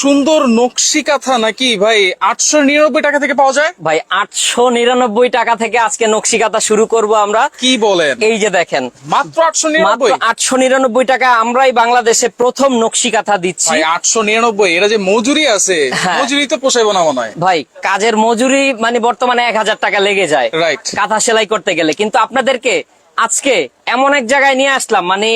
সুন্দর নকশি কাঁথা নাকি? ভাই আটশো নিরানব্বই টাকা থেকে পাওয়া যায়? ভাই আটশো নিরানব্বই টাকা থেকে আজকে নকশিকাতা শুরু করব আমরা। কি বলেন? এই যে দেখেন। মাত্র আটশো নিরানব্বই? আটশো নিরানব্বই টাকা আমরাই বাংলাদেশে প্রথম নকশি কাঁথা দিচ্ছি। আটশো নিরানব্বই এরা যে মজুরি আছে হ্যাঁ। মজুরি তো পোষাইবো না মনে হয়। ভাই কাজের মজুরি মানে বর্তমানে এক হাজার টাকা লেগে যায়। Right. কাঁথা সেলাই করতে গেলে। কিন্তু আপনাদেরকে আজকে এমন এক জায়গায় নিয়ে আসলাম মানে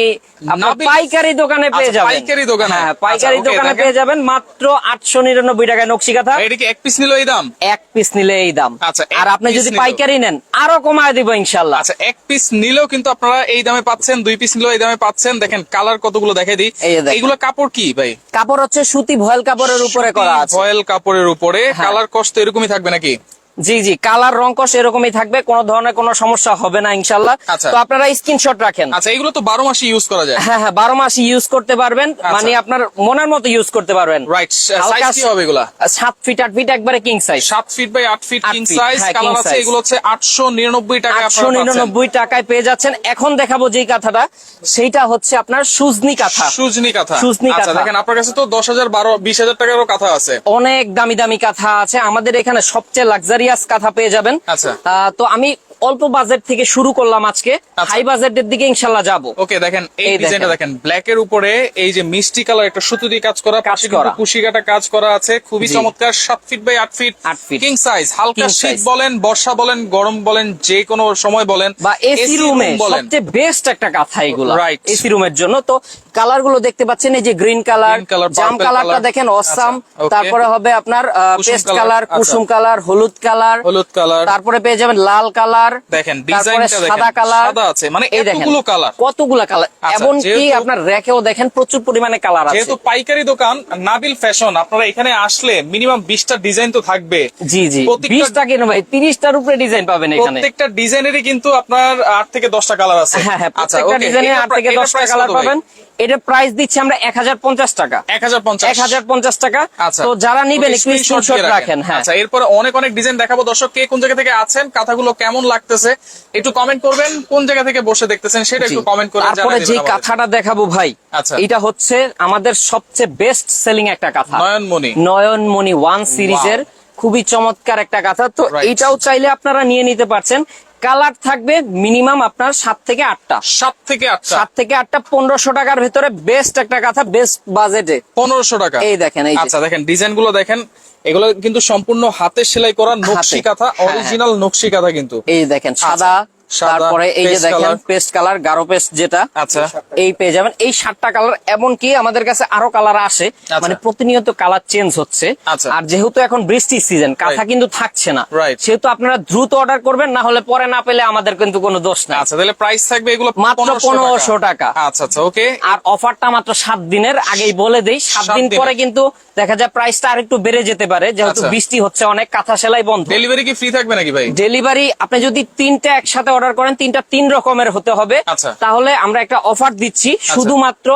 পাইকারি দোকানে পেয়ে আচ্ছা, যাবেন। পাইকারি দোকানে? হ্যাঁ পাইকারি আচ্ছা, দোকানে পেয়ে যাবেন মাত্র আটশো নিরানব্বই টাকায় নকশি কাঁথা। এটা কি এক পিস নিল এই দাম? এক পিস নিলে এই দাম। আচ্ছা, আর আপনি যদি পাইকারি নেন আরও কমায় দিব ইনশাল্লাহ আচ্ছা এক পিস নিলেও কিন্তু আপনারা এই দামে পাচ্ছেন দুই পিস নিলেও এই দামে পাচ্ছেন। দেখেন কালার কতগুলো দেখাই দিই। এই এইগুলো কাপড় কি ভাই? কাপড় হচ্ছে সুতি ভয়েল কাপড়ের উপরে করা আছে। ফয়েল কাপড়ের উপরে। হ্যাঁ। কালার কষ্ট এরকমই থাকবে নাকি? জি জি কালার রং কষ এরকমই থাকবে কোনো ধরনের কোনো সমস্যা হবে না ইনশাল্লাহ আচ্ছা। তো আপনারা স্ক্রিনশট রাখেন। আচ্ছা এগুলো তো বারো মাসে ইউজ করা যায়। হ্যাঁ হ্যাঁ বারো মাস ইউজ করতে পারবেন। মানে আপনার মনের মতো ইউজ করতে পারবেন। রাইট সাইজ কি হবে এগুলা? সাত ফিট আট ফিট একবারে কিং সাইজ সাত ফিট বাই আট ফিট কিং সাইজ কালার আছে এগুলো হচ্ছে আটশো নিরানব্বই টাকা আটশো নিরানব্বই টাকায় পেয়ে যাচ্ছেন। এখন দেখাবো যেই কাঁথাটা সেইটা হচ্ছে আপনার সুজনি কাঁথা। সুজনি কাঁথা। সুজনি আচ্ছা কাঁথা। দেখেন আপনার কাছে তো দশ হাজার বারো বিশ হাজার টাকারও কাঁথা আছে। অনেক দামি দামি কাঁথা আছে। আমাদের এখানে সবচেয়ে লাক্সারিয়াস কাঁথা পেয়ে যাবেন আচ্ছা। তো আমি অল্প বাজেট থেকে শুরু করলাম আজকে। হাই বাজেটের দিকে ইনশাল্লাহ যাব ওকে দেখেন এই ডিজাইনটা দেখেন ব্ল্যাক এর উপরে এই যে মিষ্টি কালার একটা সুতো দিয়ে কাজ করা কাজ করা। কুশি কাটা কাজ করা আছে খুবই চমৎকার সাত ফিট বাই আট ফিট আট feet। কিং সাইজ হালকা শীত বলেন বর্ষা বলেন গরম বলেন যে কোনো সময় বলেন বা এসি রুমে বলেন সবচেয়ে বেস্ট একটা কাঁথা এগুলো Right. এসি রুমের জন্য তো কালারগুলো দেখতে পাচ্ছেন এই যে গ্রিন কালার জাম কালারটা দেখেন অসাম আচ্ছা, তারপরে হবে আপনার পেস্ট কালার আচ্ছা। কুসুম কালার হলুদ কালার হলুদ কালার তারপরে পেয়ে যাবেন লাল কালার দেখেন, তারপরে সাদা কালার আছে, মানে এই দেখেন। কতগুলো কালার আচ্ছা, এমনকি যেহেতু- আপনার র্যাকেও দেখেন প্রচুর পরিমাণে কালার আছে। যেহেতু পাইকারি দোকান নাবিল ফ্যাশন আপনারা এখানে আসলে মিনিমাম বিশটা ডিজাইন তো থাকবে। জি জি। বিশটা কেন ভাই তিরিশটার উপরে ডিজাইন পাবেন এখানে। প্রত্যেকটা ডিজাইনেরই কিন্তু আপনার আট থেকে দশটা কালার আছে। হ্যাঁ হ্যাঁ আচ্ছা প্রত্যেকটা ডিজাইনে আট থেকে দশটা কালার পাবেন। এটা প্রাইস দিচ্ছি আমরা এক হাজার পঞ্চাশ টাকা। এক হাজার পঞ্চাশ। টাকা। আচ্ছা। তো যারা নিবেন স্ক্রিনশট রাখেন। হ্যাঁ। আচ্ছা এরপরে অনেক অনেক ডিজাইন দেখাবো। দর্শক কে কোন জায়গা থেকে আছেন কথাগুলো কেমন লাগতেছে একটু কমেন্ট করবেন। কোন জায়গা থেকে বসে দেখতেছেন সেটা একটু কমেন্ট করে তারপরে যে কাঁথাটা দেখাবো ভাই আচ্ছা। এটা হচ্ছে আমাদের সবচেয়ে বেস্ট সেলিং একটা কাঁথা। নয়নমণি। নয়নমণি ওয়ান সিরিজের খুবই চমৎকার একটা কাঁথা। তো. এটাও চাইলে আপনারা নিয়ে নিতে পারছেন। কালার থাকবে মিনিমাম আপনার সাত থেকে আটটা। সাত থেকে আটটা। সাত থেকে আটটা পনেরোশো টাকার ভেতরে বেস্ট একটা কাঁথা বেস্ট বাজেটে পনেরোশো টাকা। এই দেখেন, এই আচ্ছা দেখেন ডিজাইনগুলো দেখেন এগুলো কিন্তু সম্পূর্ণ হাতে সেলাই করা নকশি কাঁথা হ্যাঁ, অরিজিনাল নকশি কাঁথা কিন্তু। এই দেখেন সাদা, তারপরে এই যে দেখেন পেস্ট কালার গাঢ় পেস্ট যেটা আচ্ছা। এই পেয়ে যাবেন। এই সাতটা কালার এমনকি আমাদের কাছে আরও কালার আসে আচ্ছা। মানে প্রতিনিয়ত কালার চেঞ্জ হচ্ছে। আচ্ছা। আর যেহেতু এখন বৃষ্টির সিজন কাঁথা কিন্তু থাকছে না। সেহেতু আপনারা দ্রুত অর্ডার করবেন না হলে পরে না পেলে আমাদের কিন্তু কোনো দোষ নাই। আচ্ছা তাহলে প্রাইস থাকবে এগুলো মাত্র 1500 টাকা। আচ্ছা আচ্ছা ওকে। আর অফারটা মাত্র সাত দিনের আগেই বলে দেই। সাত দিন পরে কিন্তু দেখা যায় প্রাইসটা আর একটু বেড়ে যেতে পারে যেহেতু। বৃষ্টি হচ্ছে অনেক কাঁথা সেলাই বন্ধ। ডেলিভারি কি ফ্রি থাকবে নাকি ভাই? ডেলিভারি আপনি যদি তিনটা একসাথে অর্ডার করেন তিনটা তিন রকমের হতে হবে আচ্ছা। তাহলে আমরা একটা অফার দিচ্ছি শুধুমাত্র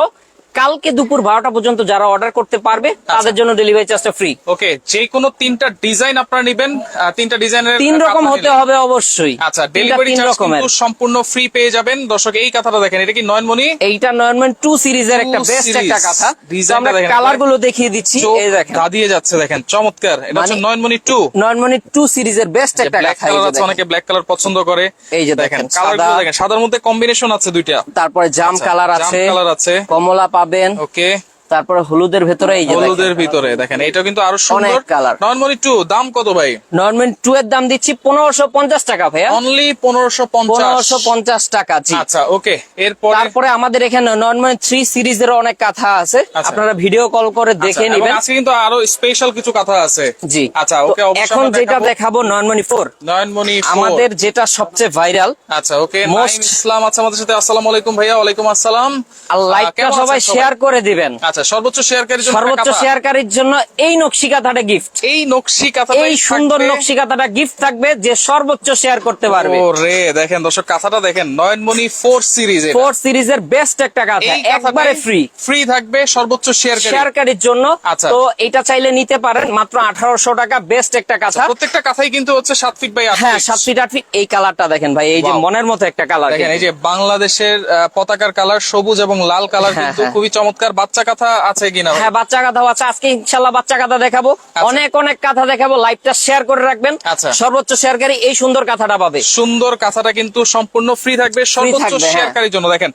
কালকে দুপুর বারোটা পর্যন্ত যারা অর্ডার করতে পারবে আচ্ছা। তাদের জন্য ডেলিভারি চার্জটা ফ্রি ওকে যে কোনো তিনটা ডিজাইন আপনারা নেবেন তিনটা ডিজাইনের তিন রকম হতে হবে অবশ্যই। আচ্ছা ডেলিভারি চার্জ কিন্তু সম্পূর্ণ ফ্রি পেয়ে যাবেন। দর্শক এই কথাটা দেখেন এটা কি নয়নমণি? এইটা নয়নমেন্ট টু সিরিজের একটা বেস্ট একটা কথা। আমরা কালারগুলো দেখিয়ে দিচ্ছি এই দেখেন। দাঁড়িয়ে যাচ্ছে দেখেন চমৎকার। এটা হচ্ছে মানে- নয়নমণি টু নয়নমণি টু সিরিজের বেস্ট একটা কথা এই যে অনেকে ব্ল্যাক কালার পছন্দ করে। এই যে দেখেন কালার সাদা। দেখেন সাদার মধ্যে কম্বিনেশন আছে দুইটা। তারপরে জাম আচ্ছা, কালার জাম আছে কালার আছে। কমলা পাবেন ওকে তারপরে হলুদের ভেতরে এই যে হলুদের ভিতরে দেখেন এটা কিন্তু আরও সুন্দর। colour। নয়নমণি টু দাম কত ভাই? নয়নমেন্ট টু এর দাম দিচ্ছি পনেরোশো পঞ্চাশ টাকা ভাইয়া। অনলি পনেরোশো পঞ্চাশ। পনেরোশো পঞ্চাশ টাকা জি। আচ্ছা ওকে এরপরে? তারপরে আমাদের এখানে নর্মাল থ্রি সিরিজের অনেক কথা আছে। আচ্ছা। আপনারা ভিডিও কল করে দেখে আচ্ছা, নেবেন। আজকে কিন্তু আরও স্পেশাল কিছু কথা আছে। জি। আচ্ছা ওকে এখন যেটা দেখাবো। Nayanmoni four Nayanmoni four। আমাদের যেটা সবচেয়ে ভাইরাল আচ্ছা ওকে নাইম ইসলাম আছে আমাদের সাথে। আসসালামু আলাইকুম ভাইয়া ওয়ালাইকুম আসসালাম। আর লাইকটা সবাই শেয়ার করে দিবেন। আচ্ছা সর্বোচ্চ শেয়ারকারীর জন্য সর্বোচ্চ শেয়ারকারীর জন্য এই নকশি কাঁথাটা গিফট এই নকশি কথা এই সুন্দর নকশি কাঁথাটা গিফট থাকবে যে সর্বোচ্চ শেয়ার করতে পারবে। ও রে দেখেন দর্শক কাঁথাটা দেখেন নয়নমণি ফোর সিরিজ ফোর সিরিজের বেস্ট একটা কাঁথা একবারে ফ্রি ফ্রি থাকবে সর্বোচ্চ শেয়ারকারী শেয়ারকারীর জন্য। আচ্ছা। তো এটা চাইলে নিতে পারেন মাত্র আঠারোশো টাকা বেস্ট একটা কাঁথা। প্রত্যেকটা কাঁথাই কিন্তু হচ্ছে সাত ফিট বাই আট হ্যাঁ feet। সাত ফিট আট ফিট এই কালারটা দেখেন ভাই এই যে মনের মতো একটা কালার দেখেন এই যে বাংলাদেশের পতাকার কালার সবুজ এবং লাল কালার হ্যাঁ, কিন্তু হ্যাঁ। খুবই চমৎকার। বাচ্চা কাঁথা আছে কিনা? হ্যাঁ বাচ্চা আছে। আজকে ইনশাল্লাহ বাচ্চা কাঁথা দেখাবো। অনেক অনেক কাঁথা দেখাবো। লাইভটা শেয়ার করে রাখবেন। আচ্ছা। সর্বোচ্চ শেয়ারকারী এই সুন্দর কাঁথাটা পাবে। সুন্দর কাঁথাটা কিন্তু সম্পূর্ণ ফ্রি থাকবে। সর্বোচ্চ থাকবে, হ্যাঁ। শেয়ারকারীর জন্য দেখেন।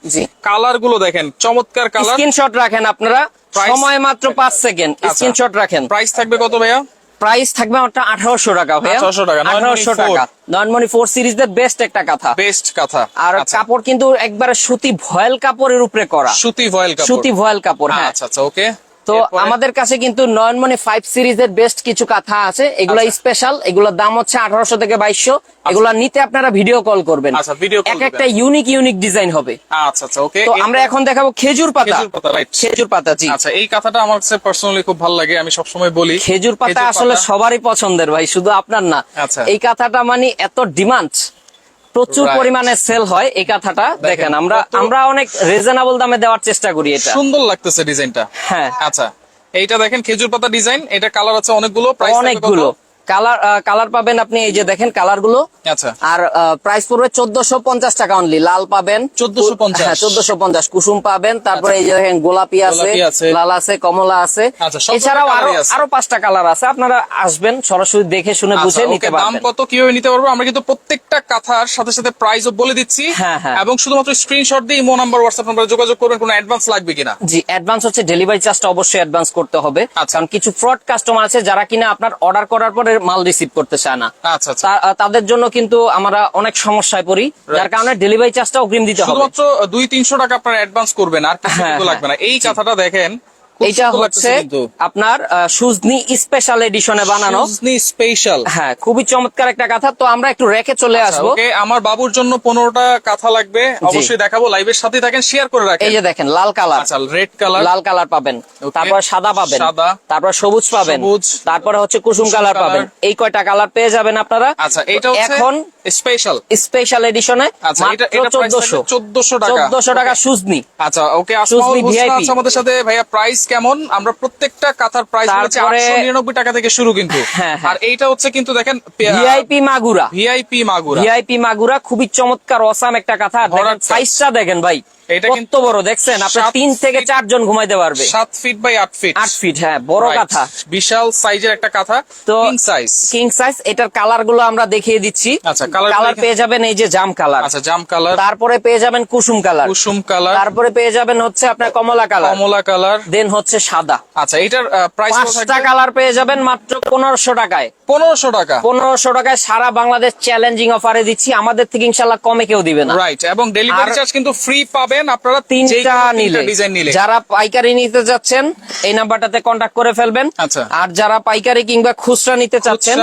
কালারগুলো দেখেন। চমৎকার কালার স্ক্রিনশট রাখেন আপনারা? সময় মাত্র পাঁচ সেকেন্ড আচ্ছা। স্ক্রিনশট রাখেন। প্রাইস থাকবে কত ভাইয়া? প্রাইস থাকবে ওটা আঠারোশো টাকা ভাইয়া। 1800 টাকা, আঠারোশো। টাকা। নয়নমণি ফোর সিরিজ সিরিজের বেস্ট একটা কথা। বেস্ট কথা। আর আচ্ছা, কাপড় কিন্তু একবারে সুতি ভয়েল কাপড়ের উপরে করা। সুতি ভয়েল সুতি ভয়েল কাপড় হ্যাঁ। আচ্ছা আচ্ছা ওকে তো আমাদের কাছে কিন্তু নয়নমণি ফাইভ সিরিজের বেস্ট কিছু কথা আছে। এগুলা আচ্ছা। স্পেশাল এগুলোর দাম হচ্ছে আঠারোশো থেকে বাইশশো। এগুলা নিতে আপনারা ভিডিও কল করবেন। আচ্ছা, এক একটা ইউনিক ইউনিক ডিজাইন হবে। আচ্ছা আচ্ছা ওকে তো আমরা এখন দেখাবো খেজুর পাতা। খেজুর পাতা, জি। আচ্ছা এই কথাটা আমার কাছে পার্সোনালি খুব ভালো লাগে আমি সবসময় বলি। খেজুর পাতা আসলে সবারই পছন্দের ভাই শুধু আপনার না। আচ্ছা। এই কথাটা মানে এত ডিমান্ড প্রচুর পরিমাণে সেল হয় এই কাঁথাটা দেখেন আমরা আমরা অনেক রিজনেবল দামে দেওয়ার চেষ্টা করি এটা। সুন্দর লাগতেছে ডিজাইনটা হ্যাঁ। আচ্ছা এইটা দেখেন খেজুর পাতা ডিজাইন এটা কালার আছে অনেকগুলো অনেকগুলো। কালার কালার পাবেন আপনি এই যে দেখেন কালারগুলো। আচ্ছা। আর প্রাইস পড়বে চোদ্দশো পঞ্চাশ টাকা অনলি লাল পাবেন। 1450 হ্যাঁ চোদ্দশো পঞ্চাশ। কুসুম পাবেন তারপরে এই যে দেখেন গোলাপি আছে লাল আছে কমলা আছে। আচ্ছা, এছাড়াও আরও আরও পাঁচটা কালার আছে। আপনারা আসবেন সরাসরি দেখে শুনে বুঝে আচ্ছা, নিতে okay, দাম কত কীভাবে নিতে পারব? আমরা কিন্তু প্রত্যেকটা কাথার সাথে সাথে প্রাইসও বলে দিচ্ছি। হ্যাঁ, হ্যাঁ। এবং শুধুমাত্র স্ক্রিনশট দিয়ে ইমো নাম্বার হোয়াটসঅ্যাপ নাম্বারে যোগাযোগ করবেন কোনো অ্যাডভান্স লাগবে কিনা? জি অ্যাডভান্স হচ্ছে ডেলিভারি চার্জটা অবশ্যই অ্যাডভান্স করতে হবে। আচ্ছা। কারণ কিছু ফ্রড কাস্টমার আছে যারা কিনা আপনার অর্ডার করার পরে মাল রিসিভ করতে চায় না। আচ্ছা আচ্ছা। তাদের জন্য কিন্তু আমরা অনেক সমস্যায় পড়ি। যার কারণে ডেলিভারি চার্জটা অগ্রিম দিতে হবে। শুধুমাত্র দুই তিনশো টাকা আপনার অ্যাডভান্স করবেন আর হ্যাঁ, হ্যাঁ। লাগবে না। এই কথাটা দেখেন সুন্দর হচ্ছে আপনার সুজনি স্পেশাল এডিশনে বানানো সুজনি স্পেশাল হ্যাঁ খুবই চমৎকার একটা কথা। তো আমরা একটু রেখে চলে আসব। আমার বাবুর জন্য পনেরোটা কাঁথা লাগবে। অবশ্যই দেখাবো লাইভের সাথে থাকেন শেয়ার করে রাখেন। এই যে দেখেন লাল কালার। আচ্ছা রেড কালার। লাল কালার পাবেন। তারপর সাদা পাবেন। সাদা। তারপর সবুজ পাবেন। তারপরে হচ্ছে কুসুম কালার কালার। পাবেন। এই কয়টা কালার পেয়ে যাবেন আপনারা? আচ্ছা এটা এখন স্পেশাল স্পেশাল এডিশনে এটা চোদ্দশো। টাকা। চোদ্দশো টাকা সুজনি। আচ্ছা ওকে আমাদের সাথে। ভাইয়া প্রাইস কেমন? আমরা প্রত্যেকটা কাতার প্রাইস আটশো নিরানব্বই টাকা থেকে শুরু কিন্তু। হ্যাঁ, হ্যাঁ। আর এইটা হচ্ছে কিন্তু দেখেন VIP Magura. VIP Magura. VIP Magura খুবই চমৎকার অসাম একটা কথা। সাইজটা দেখেন ভাই। এটা কিন্তু বড় দেখছেন? আপনার তিন থেকে চারজন ঘুমাইতে পারবে। সাত ফিট বাই আট ফিট আট ফিট হ্যাঁ বড় কাঁথা। বিশাল সাইজের একটা কাঁথা তো কিং সাইজ কিং সাইজ এটার কালারগুলো আমরা দেখিয়ে দিচ্ছি। আচ্ছা, colour কালার পেয়ে যাবেন এই যে জাম কালার আচ্ছা জাম কালার তারপরে পেয়ে যাবেন কুসুম কালার কুসুম কালার তারপরে পেয়ে যাবেন হচ্ছে আপনার কমলা কালার কমলা কালার দেন হচ্ছে সাদা। আচ্ছা এটার প্রাইস পাঁচটা কালার পেয়ে যাবেন মাত্র পনেরোশো টাকায়। পনেরোশো টাকা। পনেরোশো টাকায় সারা বাংলাদেশ চ্যালেঞ্জিং অফারে দিচ্ছি। আমাদের থেকে ইনশাল্লাহ কমে কেউ দিবে না। রাইট এবং ডেলিভারি চার্জ কিন্তু ফ্রি পাবেন আপনারা তিনটা নিলে। যারা পাইকারি নিতে যাচ্ছেন এই নাম্বারটাতে কন্ট্যাক্ট করে ফেলবেন। আচ্ছা। আর যারা পাইকারি কিংবা খুচরা নিতে চাচ্ছেন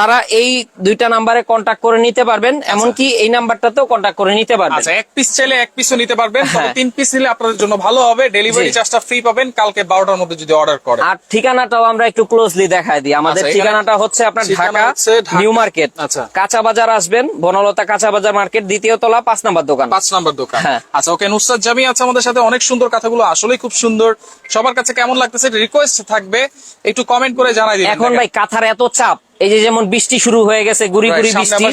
তারা এই দুইটা নাম্বারে কন্ট্যাক্ট করে নিতে পারবেন এমনকি এই নাম্বারটাতেও কন্ট্যাক্ট করে নিতে পারবেন। আচ্ছা এক পিস চাইলে এক পিসও নিতে পারবেন তবে হ্যাঁ। তিন পিস নিলে আপনাদের জন্য ভালো হবে। ডেলিভারি চার্জটা ফ্রি পাবেন কালকে বারোটার মধ্যে যদি অর্ডার করেন। আর ঠিকানাটাও আমরা একটু ক্লোজলি দেখাই দিই। আমাদের আচ্ছা, ঠিকানাটা হচ্ছে আপনার ঢাকা। New market. আচ্ছা। কাঁচা বাজার আসবেন বনলতা কাঁচা বাজার মার্কেট দ্বিতীয় তলা পাঁচ নাম্বার দোকান। পাঁচ নাম্বার দোকান। হ্যাঁ। আচ্ছা ওকে নুসরাত জামি আছে আমাদের সাথে অনেক সুন্দর কথাগুলো আসলেই খুব সুন্দর। সবার কাছে কেমন লাগতেছে? রিকোয়েস্ট থাকবে একটু কমেন্ট করে জানাই দিবেন। এখন ভাই কাঁথার এত চাপ এই যে যেমন বৃষ্টি শুরু হয়ে গেছে গুড়ি গুড়ি বৃষ্টি।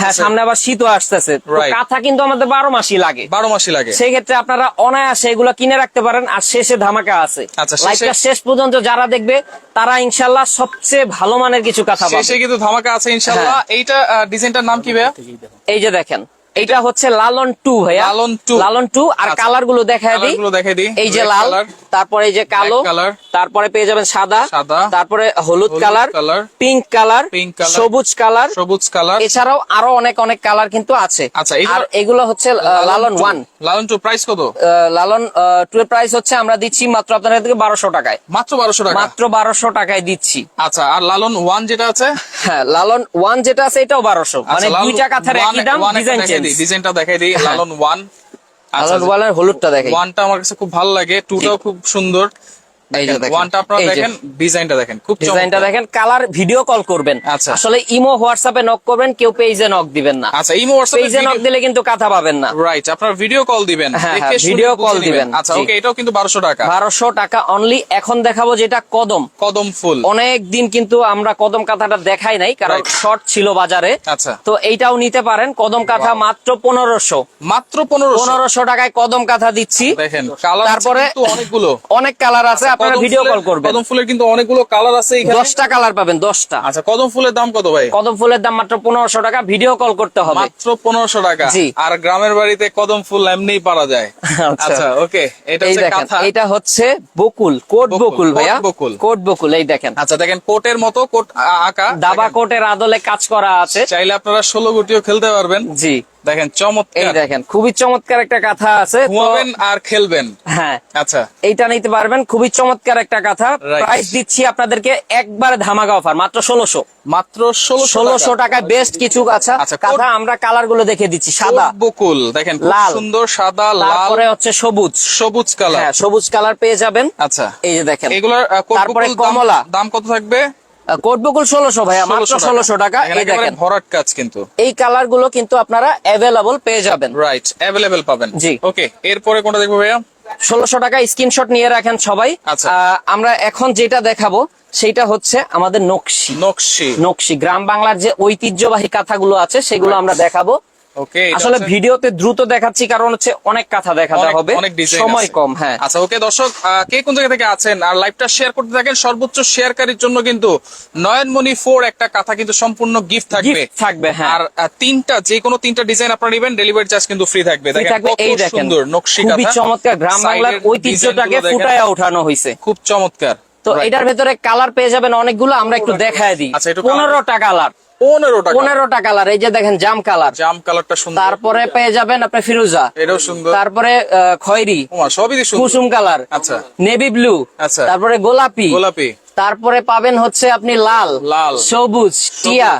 হ্যাঁ সামনে আবার শীতও আসতেছে। কাঁথা কিন্তু আমাদের বারো মাসই লাগে। বারো মাসই লাগে। সেই ক্ষেত্রে আপনারা অনায়াসে এগুলো কিনে রাখতে পারেন আর শেষে ধামাকা আছে। আচ্ছা, লাইভটা শেষ পর্যন্ত যারা দেখবে তারা ইনশাল্লাহ সবচেয়ে ভালো মানের কিছু কথা শেষে কিন্তু ধামাকা আছে ইনশাল্লাহ। হ্যাঁ। এইটা ডিজাইনটার নাম কি ভাইয়া? এই যে দেখেন এটা হচ্ছে লালন টু ভাইয়া। লালন two। লালন টু আর আচ্ছা। কালারগুলো দেখায় দিই। এই যে লাল তারপরে এই যে কালো color, তারপরে পেয়ে যাবেন সাদা সাদা, তারপরে হলুদ কালার পিঙ্ক কালার color, সবুজ কালার সবুজ কালার এছাড়াও আরও অনেক অনেক কালার কিন্তু আছে। আচ্ছা, আর এগুলো হচ্ছে Lalon one Lalon two price কত? লালন টু এর প্রাইস হচ্ছে আমরা দিচ্ছি মাত্র আপনাদের থেকে বারোশো টাকায়। মাত্র বারোশো টাকা? মাত্র বারোশো টাকায় দিচ্ছি। আচ্ছা আর লালন ওয়ান যেটা আছে? হ্যাঁ লালন ওয়ান যেটা আছে এটাও বারোশো। মানে আচ্ছা, লালন দুইটা কাথার একই দাম ডিজাইন চেঞ্জ দিই, ডিজাইনটা দেখাই দিই। লালন ওয়ান আচ্ছা লালন ওয়ানের হলুদটা দেখাই। ওয়ানটা আমার কাছে খুব ভালো লাগে। টুটাও খুব সুন্দর। এই যে দেখেন দেখেন, ওয়ানটা আপনারা এই যে। দেখেন ডিজাইনটা দেখেন খুব ডিজাইনটা চমৎকার। দেখেন কালার ভিডিও কল করবেন। আসলে ইমো হোয়াটসঅ্যাপে নক করবেন কেউ পেজে নক দিবেন না। আচ্ছা ইমো পেজে নক দিলে কিন্তু কথা পাবেন না। রাইট আপনার ভিডিও কল দিবেন দেখে শুনে video বুঝে call নিবেন। দিবেন, আচ্ছা ওকে এটাও কিন্তু বারোশো টাকা। বারোশো টাকা অনলি এখন দেখাবো যেটা কদম। কদম ফুল। অনেক দিন কিন্তু আমরা কদম কাঁথাটা দেখাই নাই কারণ শর্ট ছিল বাজারে। আচ্ছা। তো এইটাও নিতে পারেন কদম কাঁথা মাত্র পনেরোশো। মাত্র পনেরোশো। পনেরোশো টাকায় কদম কাঁথা দিচ্ছি। দেখেন কালার তারপরে অনেকগুলো। অনেক কালার আছে আপনারা ভিডিও কল করবেন। কদম ফুলের কিন্তু অনেকগুলো কালার আছে এখানে। দশটা কালার পাবেন দশটা। আচ্ছা কদম ফুলের দাম কত ভাই? কদম ফুলের দাম মাত্র পনেরোশো টাকা ভিডিও কল করতে হবে। মাত্র পনেরোশো টাকা। জি। আর গ্রামের বাড়িতে কদম ফুল এমনিই পারা যায়। আচ্ছা। আচ্ছা ওকে এটা হচ্ছে কাঁথা। এটা হচ্ছে বকুল কোট বকুল, ভাইয়া। বকুল। কোট বকুল এই দেখেন। আচ্ছা দেখেন কোটের মতো কোট আঁকা। দাবা কোটের আদলে কাজ করা আছে। চাইলে আপনারা ষোলো গুটিও খেলতে পারবেন। জি। দেখেন এই দেখেন খুবই চমৎকার একটা কাঁথা আছে ঘুমাবেন আর খেলবেন। হ্যাঁ। আচ্ছা। এইটা নিতে পারবেন খুবই চমৎকার একটা কাঁথা. প্রাইস দিচ্ছি আপনাদেরকে একবারে ধামাকা অফার মাত্র ষোলোশো। মাত্র ষোলোশো টাকায় বেস্ট কিছু আচ্ছা, কাঁথা আমরা কালারগুলো দেখে দিচ্ছি সাদা। বকুল দেখেন লাল। সুন্দর সাদা লাল। তারপরে হচ্ছে সবুজ। সবুজ কালার হ্যাঁ সবুজ কালার পেয়ে যাবেন। আচ্ছা। এই যে দেখেন। এগুলোর তারপরে কমলা। দাম কত থাকবে? কোট বকুল ষোলোশো ভাইয়া মাত্র ষোলোশো টাকা। এই দেখেন। ভরাট কাজ কিন্তু। এই কালারগুলো কিন্তু আপনারা অ্যাভেলেবল পেয়ে যাবেন। রাইট অ্যাভেলেবেল পাবেন। জি। ওকে এরপরে কোনটা দেখব ভাইয়া? ষোলোশো টাকা স্ক্রিনশট নিয়ে রাখেন সবাই। আচ্ছা। আমরা এখন যেটা দেখাবো সেটা হচ্ছে আমাদের নকশি। নকশি। নকশি গ্রাম বাংলার যে ঐতিহ্যবাহী কাঁথাগুলো আছে সেগুলো আমরা দেখাবো। ওকে আসলে ভিডিওতে দ্রুত দেখাচ্ছি কারণ হচ্ছে অনেক কাঁথা দেখাতে হবে। সময় কম হ্যাঁ। আচ্ছা ওকে দর্শক কে কোন জায়গা থেকে আছেন? আর লাইভটা শেয়ার করতে থাকেন সর্বোচ্চ শেয়ারকারীর জন্য কিন্তু নয়নমণি ফোর একটা কাঁথা কিন্তু সম্পূর্ণ গিফট থাকবে। থাকবে, হ্যাঁ। আর তিনটা যে কোনো তিনটা ডিজাইন আপনারা নেবেন ডেলিভারি চার্জ কিন্তু ফ্রি থাকবে। এই দেখেন সুন্দর নকশি খুবই চমৎকার। গ্রাম বাংলার ঐতিহ্যটাকে ফুটায় ওঠানো হয়েছে খুব চমৎকার। তো এটার ভেতরে কালার পেয়ে যাবেন অনেকগুলো আমরা একটু দেখায় দিই। আচ্ছা, একটু colour- পনেরোটা কালার পনেরো পনেরোটা কালার এই যে দেখেন জাম কালার জাম কালারটা সুন্দর। তারপরে পেয়ে যাবেন আপনি ফিরোজা। এটাও সুন্দর। তারপরে খয়রি। সবই কুসুম কালার আচ্ছা। Navy blue. আচ্ছা। তারপরে গোলাপি। গোলাপি। তারপরে পাবেন হচ্ছে আপনি লাল। লাল। সবুজ টিয়া।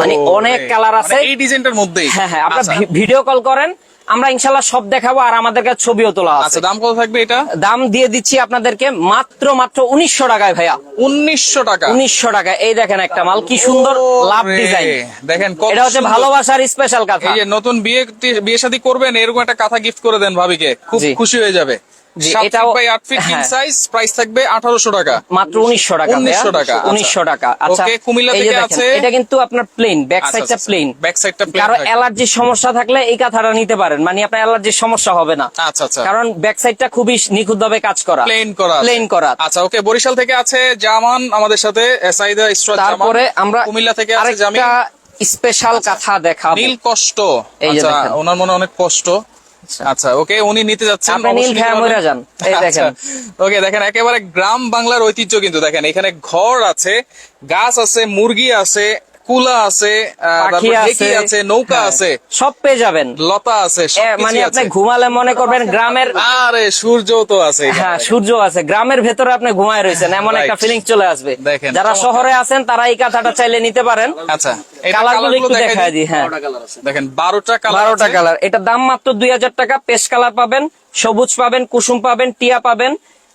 মানে অনেক কালার আছে। মানে এই ডিজাইনটার মধ্যে হ্যাঁ হ্যাঁ আপনার। ভিডিও কল করেন। আমরা ইনশাল্লাহ সব দেখাবো আর আমাদের কাছে ছবিও তোলা আছে। আচ্ছা দাম কত থাকবে এটা? দাম দিয়ে দিচ্ছি আপনাদেরকে মাত্র মাত্র উনিশশো টাকায় ভাইয়া। উনিশশো টাকা। উনিশশো টাকা এই দেখেন একটা মাল কি সুন্দর লাভ ডিজাইন। দেখেন এটা হচ্ছে। ভালোবাসার স্পেশাল কথা। এই যে নতুন বিয়ে বিয়ে শাদী করবেন এরকম একটা কাঁথা গিফট করে দেন ভাবিকে। খুব খুশি হয়ে যাবে। এটাও- ফিট বাই আট ফিট কিং হ্যাঁ। সাইজ প্রাইস থাকবে আঠারোশো টাকা। মাত্র উনিশশো টাকা 1900 টাকা, আচ্ছা। উনিশশো টাকা। আচ্ছা কুমিল্লা থেকে আছে। এটা কিন্তু আপনার প্লেন ব্যাক সাইডটা প্লেন ব্যাক সাইডটা প্লেন কারও অ্যালার্জির সমস্যা থাকলে এই কাঁথাটা নিতে পারেন। মানে আপনার অ্যালার্জির সমস্যা হবে না। আচ্ছা আচ্ছা। কারণ ব্যাক সাইডটা খুবই নিখুঁত ভাবে কাজ করা। প্লেন করা প্লেন করা। আচ্ছা ওকে বরিশাল থেকে আছে জামান আমাদের সাথে সাইদা ইসরাত তারপরে আমরা কুমিল্লা থেকে আছে স্পেশাল কাঁথা দেখাবো। নীল কষ্ট আচ্ছা ওনার মনে অনেক কষ্ট। আচ্ছা ওকে উনি নিতে যাচ্ছেন আপনি নীল খেয়া যান। এই দেখেন। ওকে দেখেন একেবারে গ্রাম বাংলার ঐতিহ্য কিন্তু দেখেন এখানে ঘর আছে গাছ আছে মুরগি আছে কুলা আছে আছে ঢেকি আছে নৌকা হ্যাঁ, আছে। সব পেয়ে যাবেন। লতা আছে মানে আপনি ঘুমালে মনে করবেন গ্রামের আরে সূর্য তো আছে হ্যাঁ সূর্য আছে। গ্রামের ভেতরে আপনি ঘুমায় রয়েছেন এমন একটা ফিলিং চলে আসবে। যারা শহরে আছেন তারা এই কাঁথাটা চাইলে নিতে পারেন। আচ্ছা এটা কালারগুলো একটু দেখায়। দিই হ্যাঁ। দেখেন বারোটা কালার বারোটা কালার এটা দাম মাত্র দুই হাজার টাকা। পেস্ট কালার পাবেন সবুজ পাবেন কুসুম পাবেন টিয়া পাবেন।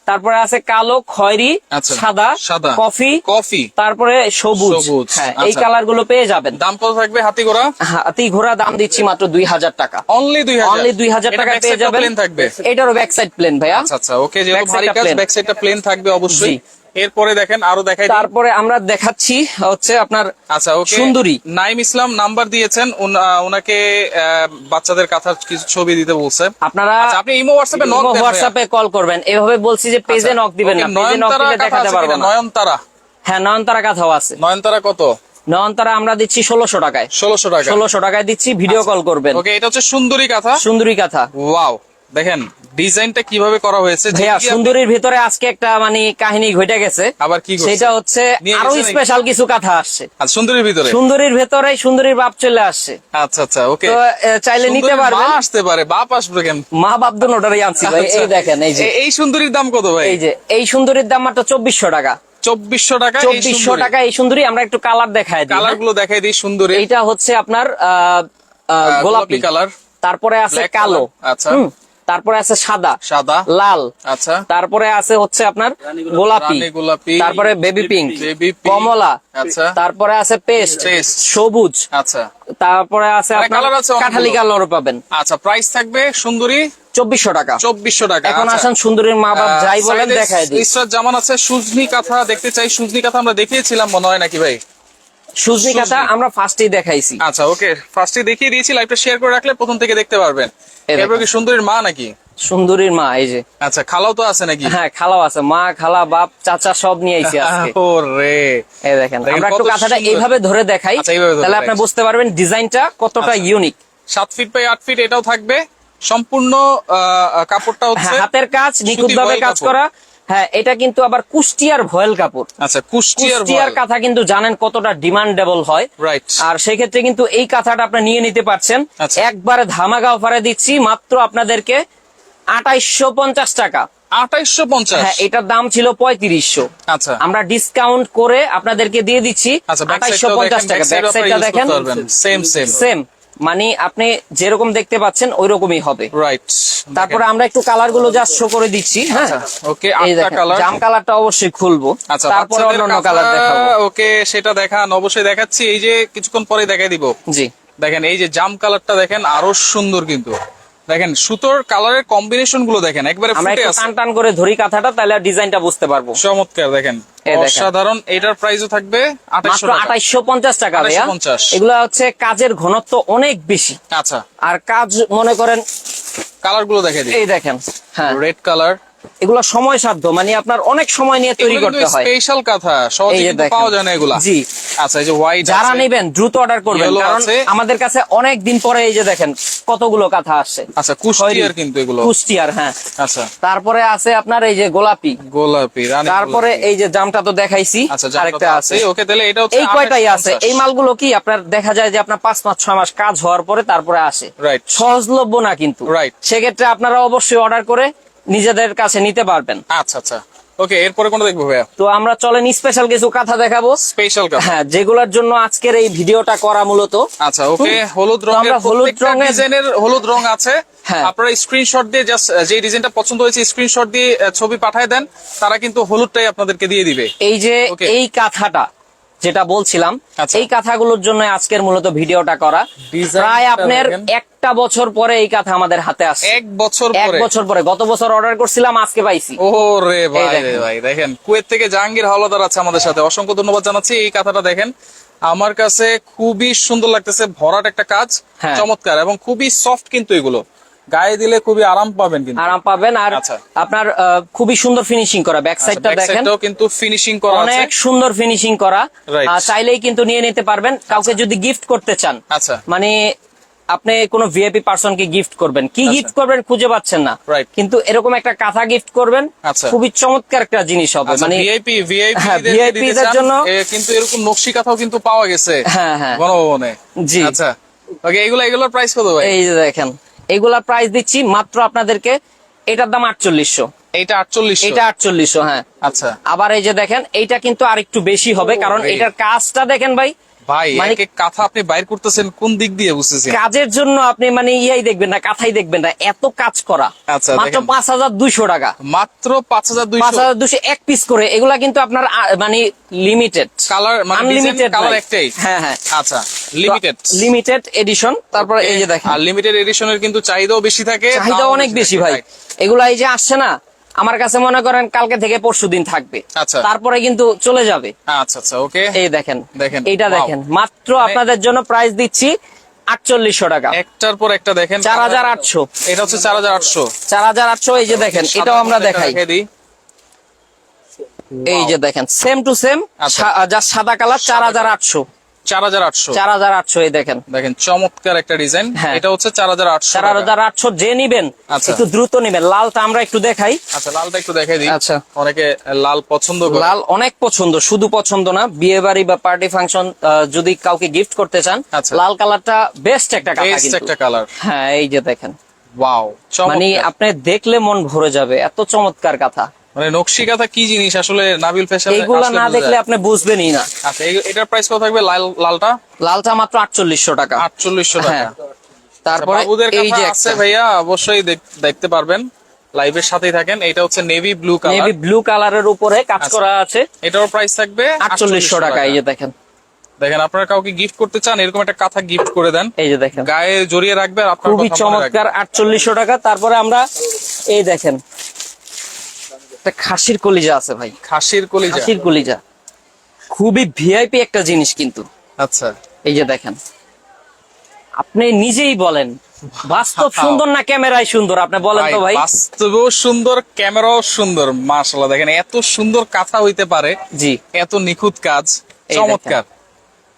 তারপরে আছে কালো খয়েরি আচ্ছা, সাদা সাদা, কফি কফি তারপরে সবুজ। সবুজ, হ্যাঁ এই আচ্ছা। কালারগুলো পেয়ে যাবেন। দাম কত থাকবে হাতি ঘোড়া? হাতি ঘোড়া দাম দিচ্ছি মাত্র দুই হাজার টাকা। অনলি দুই হাজার। অনলি দুই হাজার টাকা পেয়ে যাবেন। থাকবে? এটারও ব্যাক সাইড প্লেন ভাইয়া। আচ্ছা আচ্ছা ওকে যেহেতু Back ভারী কাজ ব্যাক সাইডটা প্লেন থাকবে অবশ্যই। এরপরে দেখেন আরও দেখাই তারপরে আমরা দেখাচ্ছি হচ্ছে আপনার আচ্ছা সুন্দরী। নাইম ইসলাম নাম্বার দিয়েছেন ওনাকে বাচ্চাদের কাঁথার কিছু ছবি দিতে বলছে। আপনারা আচ্ছা আপনি ইমো হোয়াটসঅ্যাপে নক হোয়াটসঅ্যাপে কল করবেন। এভাবে বলছি যে পেজে নক দিবেন না। পেজে নক দিলে দেখাতে পারব না। নয়নতারা? হ্যাঁ নয়নতারা কাথাও আছে। নয়নতারা কত? নয়নতারা আমরা দিচ্ছি ষোলোশো টাকায়। ষোলোশো টাকা ষোলোশো টাকায় দিচ্ছি ভিডিও কল করবেন। ওকে এটা হচ্ছে সুন্দরী কাঁথা? সুন্দরী কাঁথা। ওয়াও দেখেন। ডিজাইনটা কীভাবে করা হয়েছে? ভাইয়া সুন্দরীর ভিতরে আজকে একটা মানে কাহিনী ঘটে গেছে। আবার কি সেটা হচ্ছে আরও স্পেশাল কিছু কথা আসছে। আচ্ছা, সুন্দরীর ভিতরে? সুন্দরীর ভেতরে সুন্দরীর বাপ চলে আসছে। আচ্ছা আচ্ছা ওকে। তো চাইলে নিতে পারবেন। মা আসতে পারে বাপ আসবে কেন? মা বাপ দুটারই আনছি ভাই আচ্ছা। এই দেখেন এই যে। এই সুন্দরীর দাম কত ভাই? এই যে এই সুন্দরীর দাম মাত্র চব্বিশশো টাকা। চব্বিশশো টাকা চব্বিশশো টাকা এই সুন্দরী আমরা একটু কালার দেখায় দিই কালার হ্যাঁ? গুলো দেখাই দিই সুন্দরী এইটা হচ্ছে আপনার গোলাপি। কালার তারপরে আছে কালো। আচ্ছা। তারপরে আছে সাদা। সাদা। লাল। আচ্ছা। তারপরে আছে হচ্ছে আপনার গোলাপি। গোলাপি। তারপরে বেবি পিঙ্ক। বেবি কমলা। আচ্ছা। তারপরে আছে পেস্ট। সবুজ। আচ্ছা। তারপরে আছে কাঠালি কালারও পাবেন। আচ্ছা প্রাইস থাকবে সুন্দরী চব্বিশশো টাকা। চব্বিশশো টাকা এখন আচ্ছা। আসেন সুন্দরীর মা বাপ যাই বলেন দেখায় দিই। ইসরাত জামান আছে। সুজনি কাঁথা দেখতে চাই। সুজনি কাঁথা আমরা দেখিয়েছিলাম মনে হয় নাকি ভাই? সুজনি কাঁথা আমরা ফার্স্টেই দেখাইছি। আচ্ছা ওকে ফার্স্টে দেখিয়ে দিয়েছি লাইভটা শেয়ার করে রাখলে প্রথম থেকে দেখতে পারবেন। এরপর কি সুন্দরীর মা নাকি? সুন্দরীর মা এই যে। আচ্ছা খালাও তো আছে নাকি? হ্যাঁ খালাও আছে। মা খালা বাপ চাচা সব নিয়ে আইছি আজকে। ওরে। এই দেখেন আমরা একটু কাঁথাটা এইভাবে ধরে দেখাই আচ্ছা, তাহলে আপনি বুঝতে পারবেন ডিজাইনটা কতটা আচ্ছা। ইউনিক সাত ফিট বাই আট ফিট এটাও থাকবে। সম্পূর্ণ কাপড়টা হচ্ছে হ্যাঁ হাতের কাজ নিখুঁত ভাবে কাজ করা। হ্যাঁ এটা কিন্তু আবার কুষ্টিয়ার ভয়েল কাপড়। আচ্ছা কুষ্টিয়ার কুষ্টিয়ার কাঁথা কিন্তু জানেন কতটা ডিমান্ডেবল হয়। রাইট আর সেই ক্ষেত্রে কিন্তু এই কাঁথাটা আপনি নিয়ে নিতে পারছেন। আচ্ছা। একবারে ধামাকা অফারে দিচ্ছি মাত্র আপনাদেরকে আঠাইশো পঞ্চাশ টাকা। আঠাইশশো পঞ্চাশ? হ্যাঁ এটার দাম ছিল পঁয়ত্রিশশো। আচ্ছা। আমরা ডিসকাউন্ট করে আপনাদেরকে দিয়ে দিচ্ছি আচ্ছা আঠাইশো পঞ্চাশ টাকা। ব্যাক সাইডটা দেখেন। সেম সেম সেম মানে আপনি যেরকম দেখতে পাচ্ছেন ওই রকমই হবে। রাইট তারপরে আমরা একটু কালারগুলো জাস্ট শো করে দিচ্ছি হ্যাঁ? ওকে জাম কালারটা অবশ্যই খুলবো। আচ্ছা তারপরে অন্যান্য কালার দেখাবো। ওকে সেটা দেখান অবশ্যই দেখাচ্ছি। এই যে কিছুক্ষণ পরে দেখাই দিব। জি। দেখেন এই যে জাম কালারটা দেখেন আরও সুন্দর কিন্তু। দেখেন সুতোর কালারের কম্বিনেশনগুলো দেখেন একবারে আমরা ফুটে একটু আছে। টান টান করে ধরি কাঁথাটা তাহলে ডিজাইনটা বুঝতে পারব। চমৎকার দেখেন। অসাধারণ এটার প্রাইসও থাকবে আঠাইশো পঞ্চাশ টাকা ভাইয়া। 2850 এগুলা হচ্ছে কাজের ঘনত্ব অনেক বেশি। আচ্ছা। আর কাজ মনে করেন কালারগুলো দেখে দিই। এই দেখেন হ্যাঁ। রেড কালার এগুলা সময় সাধ্য মানে আপনার অনেক সময় নিয়ে তৈরি করতে হয়। স্পেশাল কাঁথা সহজে কিন্তু পাওয়া যায় না এগুলা। জি। আচ্ছা এই যে হোয়াইট যারা নেবেন দ্রুত অর্ডার করবেন। কারণ আমাদের কাছে অনেক দিন পরে এই যে দেখেন কতগুলো কাঁথা আসছে। আচ্ছা কুষ্টিয়ার কিন্তু এগুলো। কুষ্টিয়ার হ্যাঁ। আচ্ছা। তারপরে আছে আপনার এই যে গোলাপি। গোলাপি রানী তারপরে এই যে জামটা তো দেখাইছি আচ্ছা আরেকটা আছে। ওকে তাহলে এটা এই কয়টাই আছে? এই মালগুলো কি আপনার দেখা যায় যে আপনার পাঁচ মাস ছয় মাস কাজ হওয়ার পরে তারপরে আসে। রাইট সহজলভ্য না কিন্তু। রাইট সেক্ষেত্রে আপনারা অবশ্যই অর্ডার করে নিজেদের কাছে নিতে পারবেন। আচ্ছা আচ্ছা। ওকে এরপরে কোনটা দেখব ভাইয়া? তো আমরা চলেন স্পেশাল কিছু কথা দেখাবো। স্পেশাল কাপ হ্যাঁ যেগুলোর জন্য আজকের এই ভিডিওটা করা মূলত। আচ্ছা ওকে হলুদ রঙের আমরা হলুদ রঙের- ডিজাইনের হলুদ রং আছে। হ্যাঁ। আপনারা স্ক্রিনশট দিয়ে জাস্ট যে ডিজাইনটা পছন্দ হয়েছে স্ক্রিনশট দিয়ে ছবি পাঠায় দেন। তারা কিন্তু হলুদটাই আপনাদেরকে দিয়ে দিবে। এই যে এই কাঁথাটা যেটা বলছিলাম আচ্ছা। এই কাঁথাগুলোর জন্য আজকের মূলত ভিডিওটা করা। প্রায় আপনার একটা বছর পরে এই কাঁথা আমাদের হাতে আসে এক বছর এক বছর পরে। গত বছর অর্ডার করছিলাম আজকে পাইছি। ও রে ভাই ভাই দেখেন। কুয়েত থেকে জাহাঙ্গীর হাওলাদার আছে আমাদের সাথে। অসংখ্য ধন্যবাদ জানাচ্ছি। এই কথাটা দেখেন। আমার কাছে খুবই সুন্দর লাগতেছে ভরাট একটা কাজ। হ্যাঁ। চমৎকার এবং খুবই সফট কিন্তু এগুলো। গায়ে দিলে খুবই আরাম পাবেন কিন্তু। আরাম পাবেন আর আচ্ছা। আপনার খুবই সুন্দর ফিনিশিং করা ব্যাক সাইডটা দেখেন। কিন্তু ফিনিশিং করা অনেক সুন্দর ফিনিশিং করা। চাইলেই কিন্তু নিয়ে নিতে পারবেন। কাউকে যদি গিফট করতে চান আচ্ছা। মানে আপনি কোনো ভিআইপি পার্সন কে গিফট করবেন। কি গিফট করবেন খুঁজে পাচ্ছেন না। কিন্তু এরকম একটা কাঁথা গিফট করবেন আচ্ছা। খুবই চমৎকার একটা জিনিস হবে। আচ্ছা মানে ভিআইপি ভিআইপি দের জন্য- কিন্তু এরকম নকশি কথাও কিন্তু পাওয়া গেছে হ্যাঁ, হ্যাঁ। জি। আচ্ছা। ওকে এগুলো এগুলোর প্রাইস কত ভাই? এই যে দেখেন। এগুলা প্রাইস দিচ্ছি মাত্র আপনাদেরকে এটার দাম আটচল্লিশশো। এটা আটচল্লিশ এটা আটচল্লিশশো হ্যাঁ। আচ্ছা। আবার এই যে দেখেন এইটা কিন্তু আর একটু বেশি হবে কারণ এটার কাজটা দেখেন ভাই ভাই মানে- এক এক কথা আপনি বাইর করতেছেন কোন দিক দিয়ে বুঝতেছেন কাজের জন্য আপনি মানে ইয়াই দেখবেন না কাথাই দেখবেন না এত কাজ করা। আচ্ছা, মাত্র। পাঁচ হাজার দুইশো টাকা। মাত্র পাঁচ হাজার পাঁচ দুইশো হাজার দুশো এক পিস করে এগুলা কিন্তু আপনার মানে লিমিটেড কালার মানে আনলিমিটেড কালার একটাই। হ্যাঁ হ্যাঁ। আচ্ছা লিমিটেড লিমিটেড এডিশন তারপরে এই যে দেখেন। আর লিমিটেড এডিশনের কিন্তু চাহিদাও বেশি থাকে চাহিদা অনেক বেশি ভাই। এগুলা এই যে আসছে না আমার কাছে মনে করেন কালকে থেকে পরশু দিন থাকবে। আচ্ছা। তারপরে কিন্তু চলে যাবে। আচ্ছা আচ্ছা ওকে। এই দেখেন দেখেন, এইটা দেখেন মাত্র মানে- আপনাদের জন্য প্রাইস দিচ্ছি আটচল্লিশশো টাকা। একটার পর একটা দেখেন। চার হাজার আটশো। এটা হচ্ছে চার হাজার আটশো। চার হাজার আটশো এই যে দেখেন এটাও আমরা দেখাই। এই যে দেখেন সেম টু সেম। যা সাদা কালার চার হাজার আটশো। চার হাজার আটশো। চার হাজার আটশো এই দেখেন। দেখেন চমৎকার একটা ডিজাইন। হ্যাঁ। এটা হচ্ছে চার হাজার আটশো চার হাজার আটশো যে নিবেন আচ্ছা। একটু দ্রুত নিবেন। লালটা আমরা একটু দেখাই। আচ্ছা লালটা একটু দেখাই দিই। আচ্ছা। অনেকে লাল পছন্দ লাল অনেক পছন্দ শুধু পছন্দ না বিয়ে বাড়ি বা পার্টি ফাংশন যদি কাউকে গিফট করতে চান। লাল কালারটা বেস্ট একটা কালার বেস্ট একটা কালার। হ্যাঁ এই যে দেখেন। ওয়াও মানে আপনি দেখলে মন ভরে যাবে এত চমৎকার কথা। মানে নকশি কাঁথা কি জিনিস? আসলে নাবিল ফ্যাশন এইগুলা না দেখলে আপনি বুঝবেনই না। আচ্ছা এটার প্রাইস কত থাকবে লাল লালটা? লালটা মাত্র আটচল্লিশশো টাকা। আটচল্লিশশো টাকা। হ্যাঁ। তারপরে আচ্ছা, এই যে আছে ভাইয়া অবশ্যই দেখতে পারবেন। লাইভের সাথেই থাকেন। এটা হচ্ছে navy blue colour navy blue কালারের উপরে কাজ আচ্ছা। করা আছে। এটার প্রাইস থাকবে আটচল্লিশশো টাকা এই যে দেখেন। দেখেন আপনারা কাউকে গিফট করতে চান এরকম একটা কাঁথা গিফট করে দেন। এই যে দেখেন। গায়ে জড়িয়ে রাখবে খুবই। চমৎকার আটচল্লিশশো টাকা। তারপরে আমরা এই দেখেন একটা খাসির কলিজা আছে ভাই। খাসির কলিজা? খাসির কলিজা। খুবই ভিআইপি একটা জিনিস কিন্তু। আচ্ছা। এই যে দেখেন। আপনি নিজেই বলেন বাস্তব সুন্দর না ক্যামেরাই সুন্দর? আপনি বলেন তো ভাই বাস্তবেও সুন্দর ক্যামেরাও সুন্দর মাশাআল্লাহ। দেখেন এত সুন্দর কথা হইতে পারে। জি। এত নিখুঁত কাজ। চমৎকার।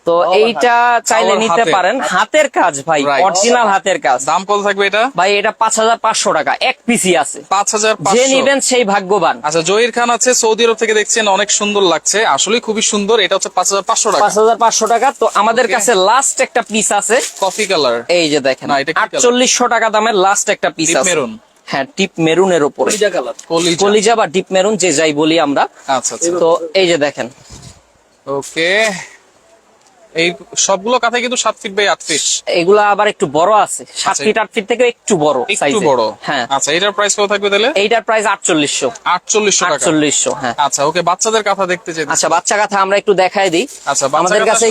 তো এইটা চাইলে নিতে পারেন। হাতের কাজ ভাই. অরিজিনাল হাতের কাজ। দাম কত থাকবে এটা? ভাই এটা পাঁচ হাজার পাঁচশো টাকা এক পিসি আছে। পাঁচ হাজার যে নিবেন সেই ভাগ্যবান। আচ্ছা জহির খান আছে সৌদি আরব থেকে দেখছেন অনেক সুন্দর লাগছে। আসলে খুবই সুন্দর এটা হচ্ছে পাঁচ হাজার পাঁচশো টাকা। পাঁচ হাজার পাঁচশো টাকা। তো আমাদের কাছে লাস্ট একটা পিস আছে। কফি কালার এই যে দেখেন আটচল্লিশশো টাকা দামের লাস্ট একটা পিস আছে। হ্যাঁ টিপ মেরুনের উপরে। কলিজা কলিজা। বা ডিপ মেরুন যে যাই বলি আমরা। আচ্ছা আচ্ছা। তো এই যে দেখেন। ওকে এই সবগুলো কাঁথায় কিন্তু সাত ফিট বাই আট ফিট এগুলো আবার একটু বড় আছে। সাত আচ্ছা। ফিট আট ফিট থেকে একটু বড় একটু বড়। হ্যাঁ। আচ্ছা এটার প্রাইস কত থাকবে তাহলে? এইটার প্রাইস আটচল্লিশশো। আটচল্লিশশো আটচল্লিশশো হ্যাঁ। আচ্ছা ওকে বাচ্চাদের কাঁথা দেখতে চাই আচ্ছা বাচ্চা কাঁথা আমরা একটু দেখাই দিই। আচ্ছা বাচ্চাদের আমাদের কাছে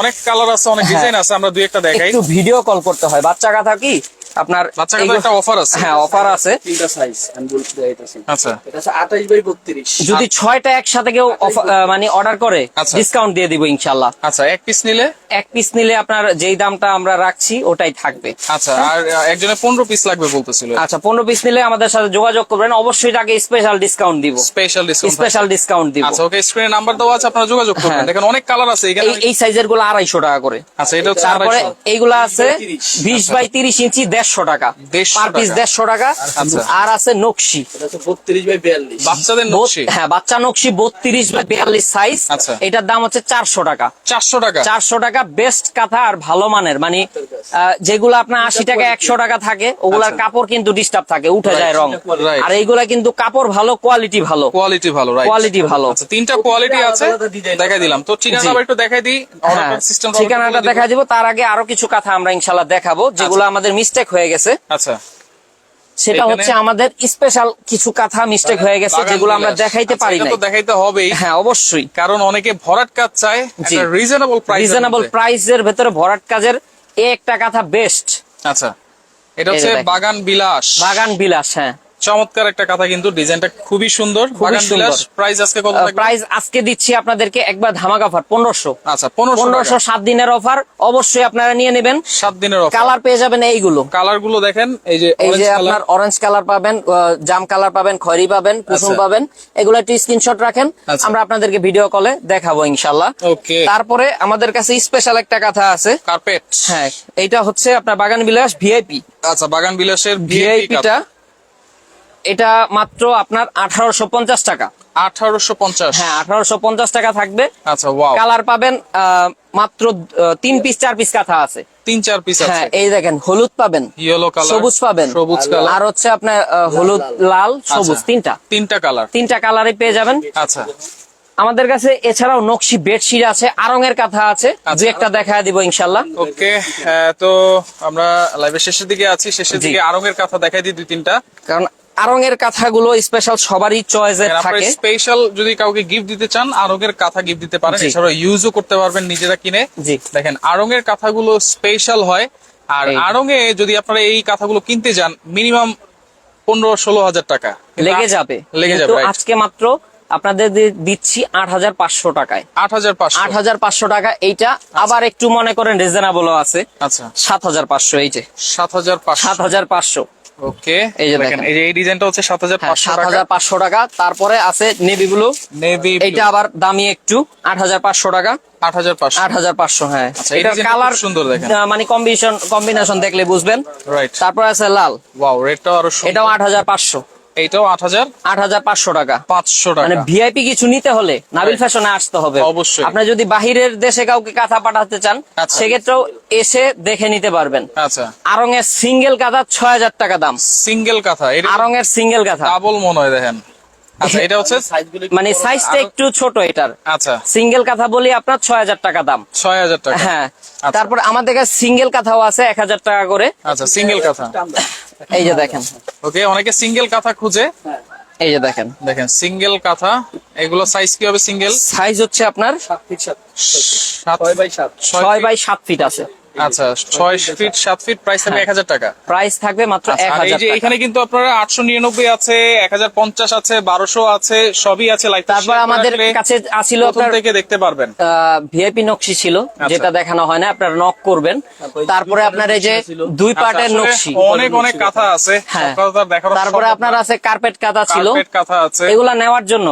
অনেক কালার আছে অনেক হ্যাঁ। ডিজাইন আছে আমরা দুই একটা দেখাই। একটু ভিডিও কল করতে হয়। বাচ্চা কাঁথা কি? আপনার বাচ্চাগুলো একটা অফার আছে। হ্যাঁ অফার আছে। তিনটা সাইজ আমি বলতে চাইতেছি আচ্ছা। এটা আছে 28 বাই বত্রিশ। যদি ছয়টা একসাথে কেউ মানে অর্ডার করে আচ্ছা। ডিসকাউন্ট দিয়ে দিব ইনশাল্লাহ আচ্ছা এক পিস নিলে? এক পিস নিলে আপনার যেই দামটা আমরা রাখছি ওটাই থাকবে। আচ্ছা আর একজনের পনেরো পিস লাগবে বলতেছিল। আচ্ছা পনেরো পিস নিলে আমাদের সাথে যোগাযোগ করবেন। অবশ্যই তাকে স্পেশাল ডিসকাউন্ট দিব। স্পেশাল ডিসকাউন্ট স্পেশাল ডিসকাউন্ট দিব। আচ্ছা ওকে স্ক্রিনে নাম্বার দেওয়া আছে আপনারা যোগাযোগ করবেন। হ্যাঁ। দেখেন অনেক কালার আছে এখানে এই সাইজেরগুলো আড়াইশো টাকা করে। আচ্ছা এটা হচ্ছে তারপরে এইগুলা আছে 30 বিশ বাই তিরিশ ইঞ্চি দেড়শো টাকা। Per piece. দেড়শো টাকা। আচ্ছা। আর আছে নকশি। এটা হচ্ছে বত্রিশ বাই বিয়াল্লিশ। বাচ্চাদের নকশি? হ্যাঁ বাচ্চা নকশি বত্রিশ বাই বিয়াল্লিশ সাইজ আচ্ছা। এটার দাম হচ্ছে চারশো টাকা। চারশো টাকা? চারশো টাকা বেস্ট কাঁথা আর ভালো মানের। মানে যেগুলো আপনার আশি টাকা একশো টাকা থাকে ওগুলার আচ্ছা। কাপড় কিন্তু ডিস্টার্ব থাকে উঠে যায় রং। আর এইগুলা কিন্তু কাপড় ভালো কোয়ালিটি ভালো। কোয়ালিটি ভালো কোয়ালিটি ভালো। আচ্ছা তিনটা কোয়ালিটি আছে। দেখাই দিলাম। তো ঠিকানা। একটু দেখাই দিই। হ্যাঁ, ঠিকানাটা দেখা দিব। তার আগে আরও কিছু কথা আমরা ইনশাল্লাহ দেখাবো যেগুলো আমাদের মিস্টেক হয়ে গেছে। আচ্ছা। সেটা হচ্ছে আমাদের স্পেশাল কিছু কথা মিস্টেক হয়ে গেছে যেগুলো আমরা দেখাইতে আচ্ছা, পারি না দেখাইতে হবেই। হ্যাঁ অবশ্যই। কারণ অনেকে ভরাট কাজ চায় রিজনেবল রিজনেবল প্রাইস রিজনেবল প্রাইসের ভেতরে ভরাট কাজের একটা কথা বেস্ট আচ্ছা এটা হচ্ছে বাগান বিলাস। বাগান বিলাস হ্যাঁ। চমৎকার একটা কথা কিন্তু ডিজাইনটা খুবই সুন্দর। বাগান বিলাস সুন্দর। প্রাইস আজকে কত থাকবে প্রাইস আজকে দিচ্ছি আপনাদেরকে একবার ধামাকা অফার পনেরোশো। আচ্ছা পনেরোশো পনেরোশো সাত দিনের অফার অবশ্যই আপনারা নিয়ে নেবেন। সাত দিনের অফার কালার পেয়ে যাবেন এইগুলো। কালারগুলো দেখেন এই যে এই যে আপনার অরেঞ্জ কালার পাবেন জাম কালার পাবেন খয়রি পাবেন কুসুম আচ্ছা। পাবেন এগুলো একটু স্ক্রিনশট রাখেন আচ্ছা। আমরা আপনাদেরকে ভিডিও কলে দেখাবো ইনশাল্লাহ। ওকে তারপরে আমাদের কাছে স্পেশাল একটা কথা আছে। কার্পেট হ্যাঁ এইটা হচ্ছে আপনার বাগান বিলাস ভিআইপি আচ্ছা বাগান বিলাসের ভিআইপিটা এটা মাত্র আপনার আঠারোশো পঞ্চাশ টাকা। আঠারোশো পঞ্চাশ। হ্যাঁ আঠারোশো পঞ্চাশ টাকা থাকবে। আচ্ছা কালার পাবেন আহ, মাত্র তিন পিস চার পিস কাঁথা আছে। তিন চার পিস আছে। হ্যাঁ এই দেখেন হলুদ পাবেন। ইয়েলো কালার সবুজ পাবেন। সবুজ কালার আর হচ্ছে আপনার হলুদ লাল সবুজ আচ্ছা। তিনটা। তিনটা কালার তিনটা কালারে পেয়ে যাবেন। আচ্ছা। আমাদের কাছে এছাড়াও নকশি বেডশিট আছে আরঙের কাঁথা আছে। আচ্ছা। দু একটা দেখা দিব ইনশাল্লাহ। ওকে তো আমরা লাইভের শেষের দিকে আছি। শেষের। দিকে আরঙের কথা দেখাই দিই দুই তিনটা। কারণ আরঙের কাঁথাগুলো স্পেশাল সবারই চয়েসের থাকে। স্পেশাল যদি কাউকে গিফট দিতে চান আরঙের কাঁথা গিফট দিতে পারেন। জি। এছাড়াও ইউজও করতে পারবেন নিজেরা কিনে। জি। দেখেন আড়ঙের কাঁথাগুলো স্পেশাল হয়। আর। আড়ঙে যদি আপনারা এই কাঁথাগুলো কিনতে যান মিনিমাম পনেরো ষোলো হাজার টাকা। লেগে যাবে। লেগে যাবে আজকে মাত্র আপনাদের দিচ্ছি আট হাজার পাঁচশো টাকায়। আট হাজার পাঁচশো। আট হাজার পাঁচশো টাকা। এইটা আবার একটু মনে করেন রিজনেবল আছে। আচ্ছা। সাত হাজার পাঁচশো এই যে। সাত হাজার সাত হাজার পাঁচশো। ওকে এই যে দেখেন। এই যে এই ডিজাইনটা হচ্ছে সাত হাজার হ্যাঁ পাঁচশো সাত টাকা। তারপরে আছে নেভি ব্লু নেভি এটা আবার দামি একটু আট হাজার পাঁচশো টাকা। আট হাজার পাঁচশো। আট হাজার পাঁচশো হ্যাঁ। আচ্ছা, এটা কালার সুন্দর দেখেন। মানে কম্বিনেশন কম্বিনেশন দেখলে বুঝবেন। রাইট তারপর আছে লাল। ওয়াও রেডটা আরও সুন্দর। এটাও আট হাজার পাঁচশো। এইটাও আট হাজার? আট হাজার পাঁচশো টাকা। পাঁচশো মানে টাকা ভিআইপি কিছু নিতে হলে নাবিল ফ্যাশনে আসতে হবে। অবশ্যই। আপনি যদি বাহিরের দেশে কাউকে কাঁথা পাঠাতে চান আচ্ছা। সেক্ষেত্রেও এসে দেখে নিতে পারবেন। আচ্ছা। আরং এর সিঙ্গেল কাঁথা ছয় হাজার টাকা দাম। সিঙ্গেল কাঁথা আরং এর সিঙ্গেল কাঁথা। ডাবল মনে হয় দেখেন। আচ্ছা এটা হচ্ছে? মানে সাইজটা একটু ছোট এটার। আচ্ছা। সিঙ্গেল কাঁথা বলি আপনার ছয় হাজার টাকা দাম। ছয় হাজার টাকা। হ্যাঁ। আচ্ছা। তারপর আমাদের কাছে সিঙ্গেল কাঁথাও আছে এক হাজার টাকা করে। আচ্ছা সিঙ্গেল কাঁথা। এই যে দেখেন। ওকে অনেকে সিঙ্গেল কাঁথা খুঁজে। এই যে দেখেন। দেখেন সিঙ্গেল কাঁথা। এগুলো সাইজ কি হবে সিঙ্গেল সাইজ হচ্ছে আপনার সাত ফিট সাত ছয় বাই সাত। ছয় বাই সাত ফিট আছে। আচ্ছা ছয় ফিট সাত ফিট প্রাইস থাকবে এক হাজার টাকা। প্রাইস থাকবে মাত্র আচ্ছা, এই যে এখানে কিন্তু আপনারা আটশো নিরানব্বই আছে এক হাজার পঞ্চাশ আছে বারোশো আছে সবই আছে লাইক তারপর আমাদের কাছে আসিল আপনার থেকে দেখতে পারবেন। ভিআইপি নকশি ছিল আচ্ছা। যেটা দেখানো হয় না আপনারা নক করবেন। তারপরে আপনার এই যে দুই আচ্ছা, পার্টের নকশি। অনেক অনেক কাঁথা আছে। হ্যাঁ। কথা দেখানো তারপরে আপনার আছে কার্পেট কাঁথা ছিল। কাঁথা আছে। এগুলা নেওয়ার জন্য।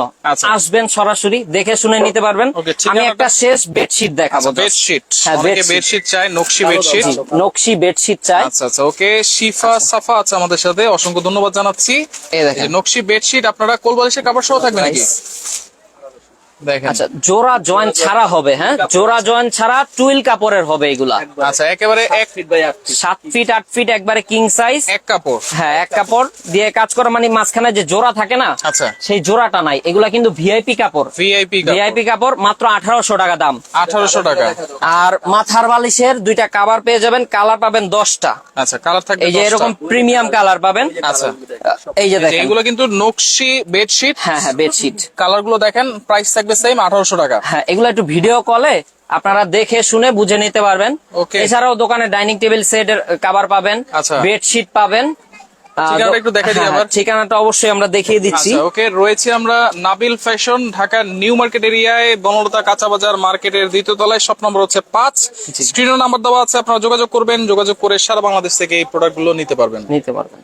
আসবেন সরাসরি দেখে শুনে নিতে পারবেন। আমি একটা শেষ বেডশিট দেখাবো বেডশিট হ্যাঁ, বেডশিট চায় নকশি বেডশিট নকশি বেডশিট চাই। আচ্ছা আচ্ছা ওকে শিফা সাফা আছে আমাদের সাথে। অসংখ্য ধন্যবাদ জানাচ্ছি। এই দেখেন। নকশি বেডশিট আপনারা কোলবালিশের কাপড় সহ থাকবে নাকি? আচ্ছা জোড়া জয়েন্ট ছাড়া হবে হ্যাঁ? জোড়া জয়েন্ট ছাড়া টুইল কাপড়ের হবে এগুলা। আচ্ছা একেবারে এক ফিট বাই আট সাত ফিট আট ফিট একবারে কিং সাইজ এক কাপড়। হ্যাঁ এক কাপড় দিয়ে কাজ করা মানে মাঝখানে যে জোড়া থাকে না আচ্ছা। সেই জোড়াটা নাই। এগুলা কিন্তু ভিআইপি কাপড়। ভিআইপি ভিআইপি কাপড়। মাত্র আঠারোশো টাকা দাম। আঠারোশো টাকা। আর মাথার বালিশের দুইটা কাভার পেয়ে যাবেন কালার পাবেন দশটা। আচ্ছা কালার থাকবে এই যে এরকম প্রিমিয়াম কালার পাবেন। আচ্ছা। এই যে যে দেখেন। এগুলো কিন্তু নকশি বেডশিট হ্যাঁ হ্যাঁ বেডশিট কালারগুলো দেখেন প্রাইস থাকবে সেম আঠারোশো টাকা। হ্যাঁ এগুলো একটু ভিডিও কলে আপনারা দেখে শুনে বুঝে নিতে পারবেন। এছাড়াও দোকানে ডাইনিং টেবিল সেট এর কাভার পাবেন আচ্ছা। বেডশিট পাবেন। ঠিকানাটা দেখাই দিই হ্যাঁ। ঠিকানাটা অবশ্যই আমরা দেখিয়ে দিচ্ছি। আচ্ছা ওকে রয়েছে আমরা Nabil fashion Dhaka new market এরিয়ায় বনলতা কাঁচা বাজার মার্কেটের দ্বিতীয় তলায় শপ নম্বর হচ্ছে পাঁচ। স্ক্রিনের নাম্বার দেওয়া আছে আপনারা যোগাযোগ করবেন যোগাযোগ করে সারা বাংলাদেশ থেকে এই প্রোডাক্টগুলো নিতে পারবেন। নিতে পারবেন।